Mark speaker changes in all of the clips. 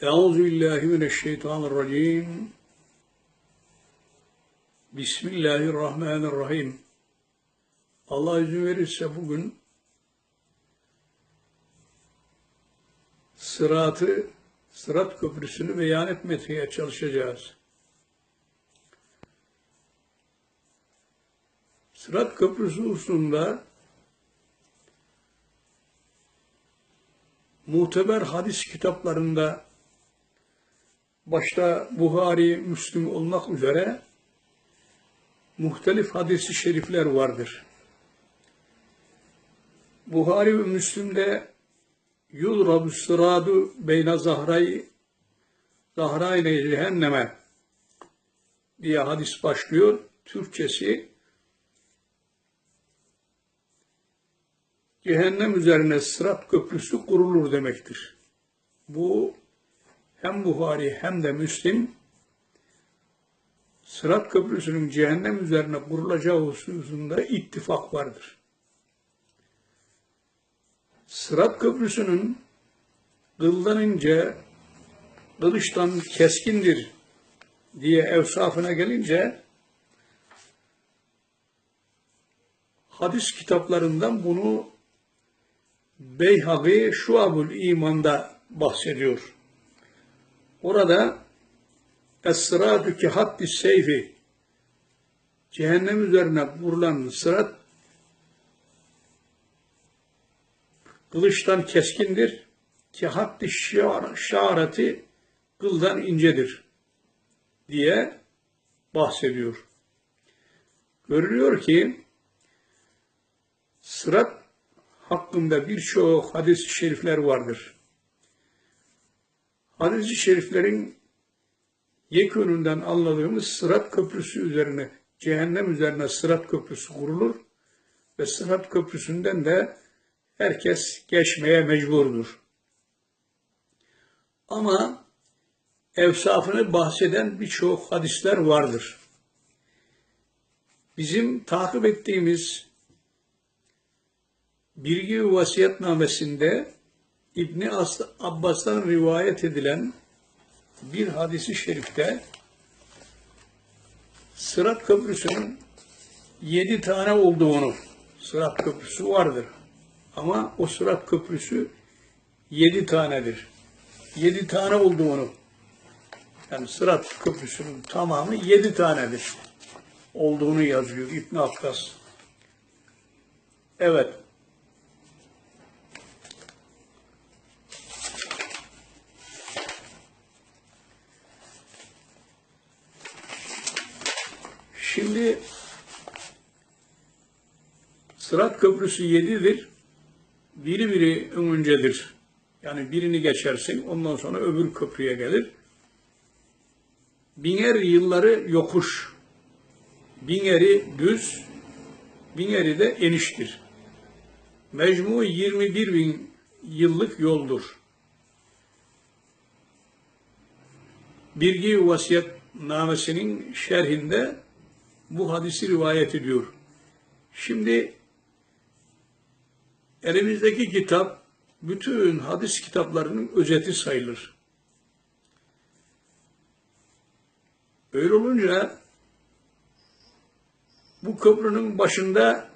Speaker 1: Euzu billahi mineşşeytanirracim. Bismillahirrahmanirrahim. Allah izin verirse bugün sıratı, sırat köprüsünü beyan etmeye çalışacağız. Sırat köprüsü hususunda muteber hadis kitaplarında başta Buhari, Müslüm olmak üzere muhtelif hadisi şerifler vardır. Buhari ve Müslüm'de yulrabu sıradu beyne zahray zahrayne cehenneme diye hadis başlıyor. Türkçesi cehennem üzerine sırat köprüsü kurulur demektir. Bu hem Buhari hem de Müslim Sırat Köprüsü'nün cehennem üzerine kurulacağı hususunda ittifak vardır. Sırat Köprüsü'nün kıldan ince, kılıçtan keskindir diye evsafına gelince hadis kitaplarından bunu Beyhagi Şuabul İman'da bahsediyor. Orada Es-sıratü ki haddi seyfi cehennem üzerine vurulan sırat kılıçtan keskindir ki haddi şareti kıldan incedir diye bahsediyor. Görülüyor ki sırat hakkında birçok hadis-i şerifler vardır. Hadis-i şeriflerin yekününden anladığımız sırat köprüsü üzerine, cehennem üzerine sırat köprüsü kurulur ve sırat köprüsünden de herkes geçmeye mecburdur. Ama evsafını bahseden birçok hadisler vardır. Bizim takip ettiğimiz Bilgi ve Vasiyetnamesinde İbni Abbas'tan rivayet edilen bir hadisi şerifte Sırat Köprüsü'nün yedi tane olduğunu, Sırat Köprüsü vardır. Ama o Sırat Köprüsü yedi tanedir. Yedi tane olduğunu, yani Sırat Köprüsü'nün tamamı yedi tanedir olduğunu yazıyor İbn Abbas. Evet, Şimdi Sırat Köprüsü yedidir. Biri biri öncedir. Yani birini geçersin ondan sonra öbür köprüye gelir. Biner yılları yokuş. Bineri düz, bineri de eniştir. Mecmu 21 bin yıllık yoldur. Bilgi vasiyet namesinin şerhinde bu hadisi rivayet ediyor. Şimdi elimizdeki kitap bütün hadis kitaplarının özeti sayılır. Öyle olunca bu köprünün başında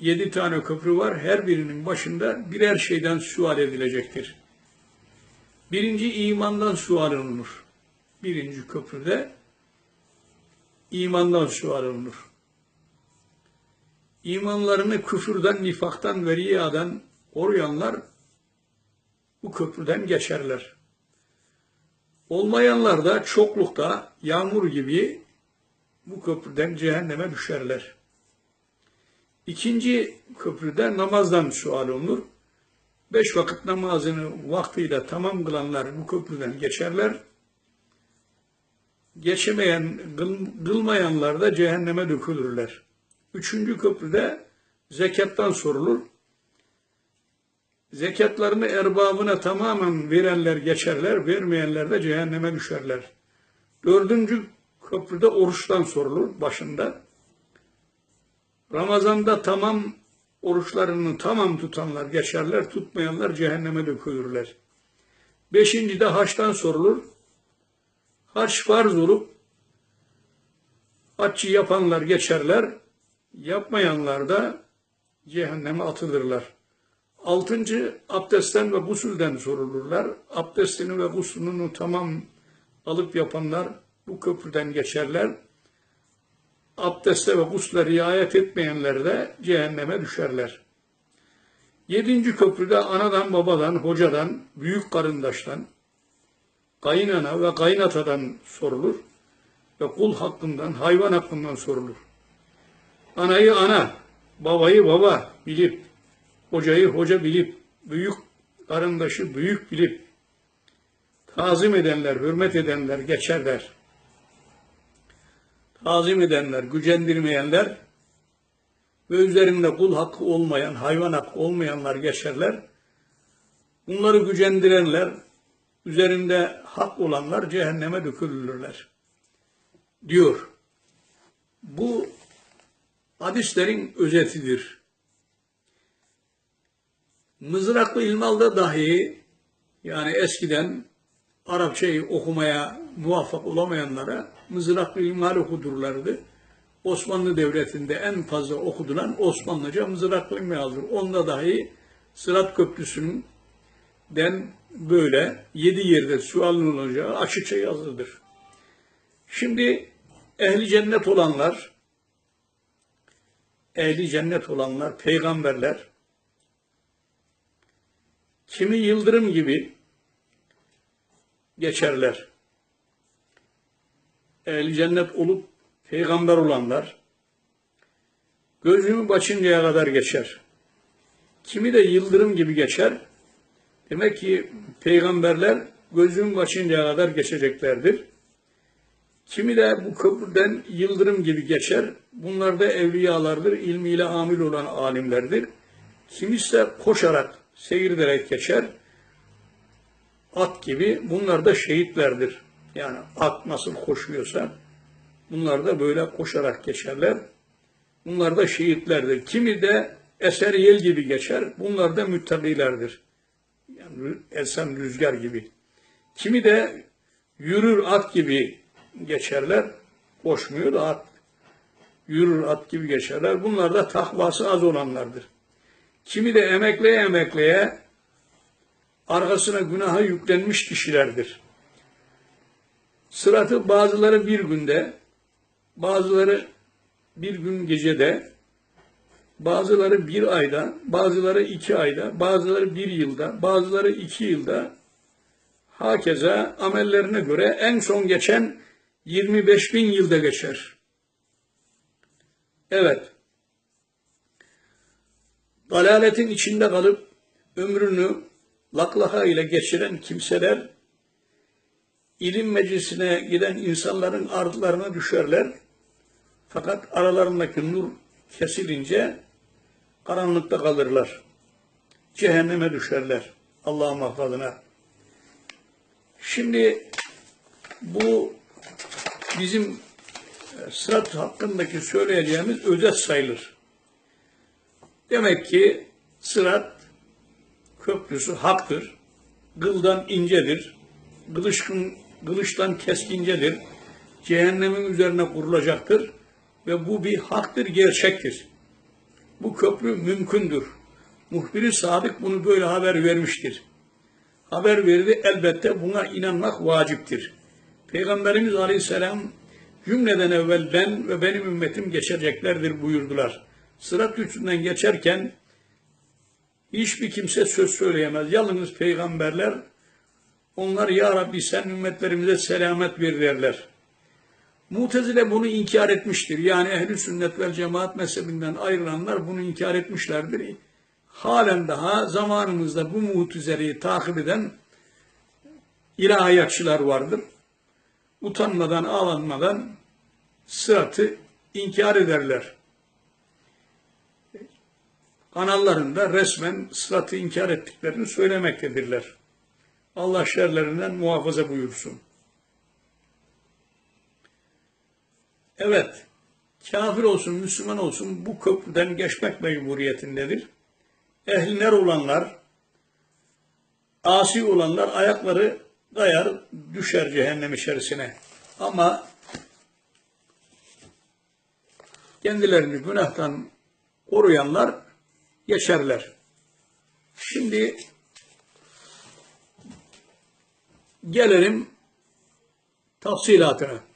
Speaker 1: yedi tane köprü var. Her birinin başında birer şeyden sual edilecektir. Birinci imandan sual olunur. Birinci köprüde imandan sual olunur. İmanlarını küfürden, nifaktan ve riyadan koruyanlar bu köprüden geçerler. Olmayanlar da çoklukta yağmur gibi bu köprüden cehenneme düşerler. İkinci köprüde namazdan sual olunur. Beş vakit namazını vaktiyle tamam kılanlar bu köprüden geçerler geçemeyen, kılmayanlar da cehenneme dökülürler. Üçüncü köprüde zekattan sorulur. Zekatlarını erbabına tamamen verenler geçerler, vermeyenler de cehenneme düşerler. Dördüncü köprüde oruçtan sorulur başında. Ramazanda tamam oruçlarını tamam tutanlar geçerler, tutmayanlar cehenneme dökülürler. Beşinci de haçtan sorulur. Haç farz olup haccı yapanlar geçerler. Yapmayanlar da cehenneme atılırlar. Altıncı abdestten ve gusülden sorulurlar. Abdestini ve guslünü tamam alıp yapanlar bu köprüden geçerler. Abdeste ve gusle riayet etmeyenler de cehenneme düşerler. Yedinci köprüde anadan, babadan, hocadan, büyük karındaştan, kayınana ve kayınatadan sorulur ve kul hakkından, hayvan hakkından sorulur. Anayı ana, babayı baba bilip, hocayı hoca bilip, büyük karındaşı büyük bilip, tazim edenler, hürmet edenler geçerler. Tazim edenler, gücendirmeyenler ve üzerinde kul hakkı olmayan, hayvan hakkı olmayanlar geçerler. Bunları gücendirenler, üzerinde hak olanlar cehenneme dökülürler. Diyor. Bu hadislerin özetidir. Mızraklı ilmalda dahi yani eskiden Arapçayı okumaya muvaffak olamayanlara mızraklı ilmal okudurlardı. Osmanlı Devleti'nde en fazla okudulan Osmanlıca mızraklı ilmaldır. Onda dahi Sırat Köprüsü'nün den böyle yedi yerde su alınacağı açıkça yazılıdır. Şimdi ehli cennet olanlar, ehli cennet olanlar, peygamberler, kimi yıldırım gibi geçerler. Ehli cennet olup peygamber olanlar, gözümü başıncaya kadar geçer. Kimi de yıldırım gibi geçer. Demek ki peygamberler gözüm başıncaya kadar geçeceklerdir. Kimi de bu köprüden yıldırım gibi geçer. Bunlar da evliyalardır, ilmiyle amil olan alimlerdir. Kimisi de koşarak, seyirderek geçer. At gibi. Bunlar da şehitlerdir. Yani at nasıl koşuyorsa bunlar da böyle koşarak geçerler. Bunlar da şehitlerdir. Kimi de eser yel gibi geçer. Bunlar da müttakilerdir. Yani esen rüzgar gibi. Kimi de yürür at gibi geçerler. Koşmuyor da at. Yürür at gibi geçerler. Bunlar da takvası az olanlardır. Kimi de emekleye emekleye arkasına günaha yüklenmiş kişilerdir. Sıratı bazıları bir günde, bazıları bir gün gecede, bazıları bir ayda, bazıları iki ayda, bazıları bir yılda, bazıları iki yılda, hakeza amellerine göre en son geçen 25 bin yılda geçer. Evet, dalaletin içinde kalıp ömrünü laklaha ile geçiren kimseler ilim meclisine giden insanların ardılarına düşerler. Fakat aralarındaki nur kesilince karanlıkta kalırlar. Cehenneme düşerler. Allah muhafazına. Şimdi bu bizim e, sırat hakkındaki söyleyeceğimiz özet sayılır. Demek ki sırat köprüsü haktır. Gıldan incedir. Kılıçkın, kılıçtan keskincedir. Cehennemin üzerine kurulacaktır. Ve bu bir haktır, gerçektir. Bu köprü mümkündür. Muhbiri Sadık bunu böyle haber vermiştir. Haber verdi elbette buna inanmak vaciptir. Peygamberimiz Aleyhisselam cümleden evvel ben ve benim ümmetim geçeceklerdir buyurdular. Sırat üstünden geçerken hiçbir kimse söz söyleyemez. Yalnız peygamberler onlar ya Rabbi sen ümmetlerimize selamet ver derler. Mutezile bunu inkar etmiştir. Yani ehli sünnet vel cemaat mezhebinden ayrılanlar bunu inkar etmişlerdir. Halen daha zamanımızda bu mutezileyi takip eden ilahiyatçılar vardır. Utanmadan, ağlanmadan sıratı inkar ederler. Kanallarında resmen sıratı inkar ettiklerini söylemektedirler. Allah şerlerinden muhafaza buyursun. Evet, kafir olsun, Müslüman olsun bu köprüden geçmek mecburiyetindedir. Ehlinler olanlar asi olanlar ayakları kayar, düşer cehennem içerisine. Ama kendilerini günahtan koruyanlar yaşarlar. Şimdi gelelim tafsilatına.